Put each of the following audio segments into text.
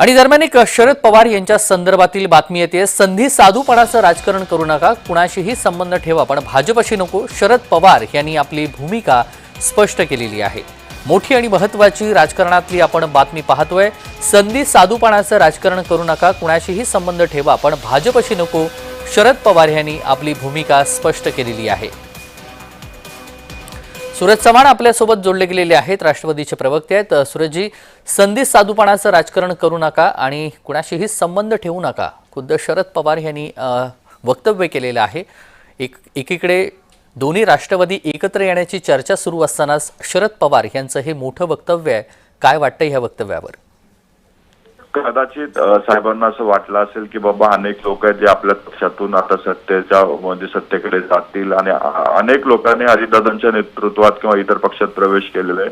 आणि दरम्यान एक शरद पवार यांच्या संदर्भातील बातमी येते. संधी साधूपणाचं राजकारण करू नका कुणाशीही संबंध ठेवा पण भाजपशी नको. शरद पवार यांनी आपली भूमिका स्पष्ट केलेली आहे. मोठी आणि महत्वाची राजकारणातली आपण बातमी पाहतोय. संधी साधूपणाचं राजकारण करू नका कुणाशीही संबंध ठेवा पण भाजपशी नको. शरद पवार यांनी आपली भूमिका स्पष्ट केलेली आहे. सुरज चव्हाण आपल्यासोबत जोडले गेलेले आहेत राष्ट्रवादीचे प्रवक्ते आहेत. सुरजजी संधी साधूपणाचं राजकारण करू नका आणि कुणाशीही संबंध ठेवू नका. खुद्द शरद पवार यांनी वक्तव्य केलेलं आहे. एक एकीकडे दोन्ही राष्ट्रवादी एकत्र येण्याची चर्चा सुरू असतानाच शरद पवार यांचं हे मोठं वक्तव्य आहे. काय वाटतं ह्या वक्तव्यावर? कदाचित साहेबांना असं वाटलं असेल की बाबा अनेक लोक आहेत जे आपल्या पक्षातून आता सत्तेच्या म्हणजे सत्तेकडे जातील आणि अनेक लोकांनी अजितदादांच्या नेतृत्वात किंवा इतर पक्षात प्रवेश केलेला आहे.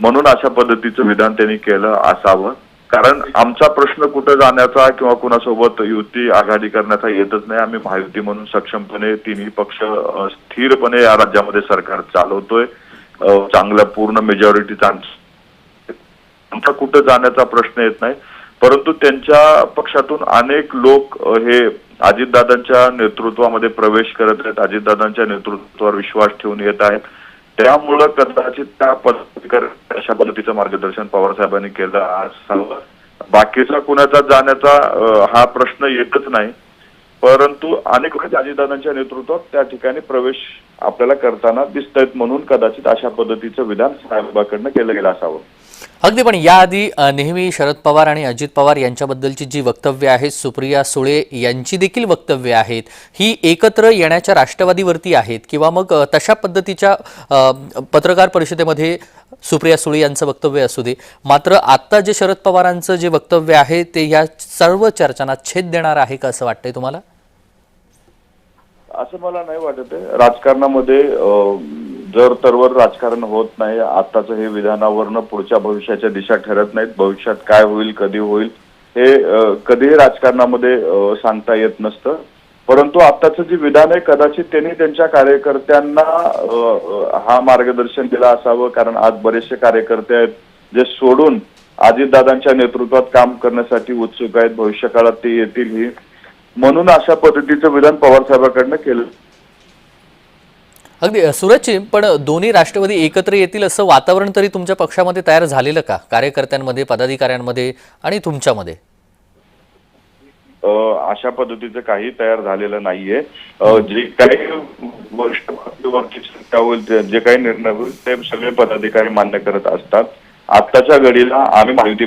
म्हणून अशा पद्धतीचं विधान त्यांनी केलं असावं. कारण आमचा प्रश्न कुठे जाण्याचा किंवा कुणासोबत युती आघाडी करण्याचा येतच नाही. आम्ही महायुती म्हणून सक्षमपणे तिन्ही पक्ष स्थिरपणे या राज्यामध्ये सरकार चालवतोय. चांगल्या पूर्ण मेजॉरिटी आमचा कुठं जाण्याचा प्रश्न येत नाही. परंतु त्यांच्या पक्षातून अनेक लोक हे अजितदादांच्या नेतृत्वामध्ये प्रवेश करत आहेत अजितदादांच्या नेतृत्वावर विश्वास ठेवून येत आहेत. त्यामुळं कदाचित त्या पदाधिकार अशा पद्धतीचं मार्गदर्शन पवार साहेबांनी केलं असावं. बाकीचा कुणाचा जाण्याचा हा प्रश्न येतच नाही. परंतु अनेक वेळेस अजितदादांच्या नेतृत्वात त्या ठिकाणी प्रवेश आपल्याला करताना दिसत आहेत म्हणून कदाचित अशा पद्धतीचं विधान साहेबाकडनं केलं गेलं असावं. अगदी पण याआधी नेहमी शरद पवार आणि अजित पवार यांच्याबद्दलची जी वक्तव्य आहेत सुप्रिया सुळे यांची देखील वक्तव्य आहेत. ही एकत्र येण्याच्या राष्ट्रवादीवरती आहेत किंवा मग तशा पद्धतीच्या पत्रकार परिषदेमध्ये सुप्रिया सुळे यांचं वक्तव्य असू दे. मात्र आत्ता जे शरद पवारांचं जे वक्तव्य आहे ते या सर्व चर्चांना छेद देणार आहे का असं वाटतंय तुम्हाला? असं मला नाही वाटत राजकारणामध्ये जर तरवर राजकारण होत नाही आताच हे विधानावरनं पुढच्या भविष्याच्या दिशा ठरत नाहीत. भविष्यात काय होईल कधी होईल हे कधीही राजकारणामध्ये सांगता येत नसतं. परंतु आताचं जे विधान आहे कदाचित त्यांनी त्यांच्या कार्यकर्त्यांना हा मार्गदर्शन दिला असावं. कारण आज बरेचसे कार्यकर्ते आहेत जे सोडून अजितदादांच्या नेतृत्वात काम करण्यासाठी उत्सुक आहेत. भविष्य काळात ते येतील ही. म्हणून अशा पद्धतीचं विधान पवार साहेबांकडनं केलं. अगदी अ, सूरजची पण दोन्ही राष्ट्रवादी एकत्र येतील असं वातावरण तरी तुमच्या पक्षामध्ये तयार झालेलं का? कार्यकर्त्यांमध्ये पदाधिकाऱ्यांमध्ये आणि तुमच्यामध्ये? अशा पद्धतीचं काही तयार झालेलं नाहीये. जे काही वरिष्ठ चर्चा होईल जे- जे काही निर्णय होईल ते सगळे पदाधिकारी मान्य करत असतात. आत्ताच्या घडीला आम्ही माहितीमध्ये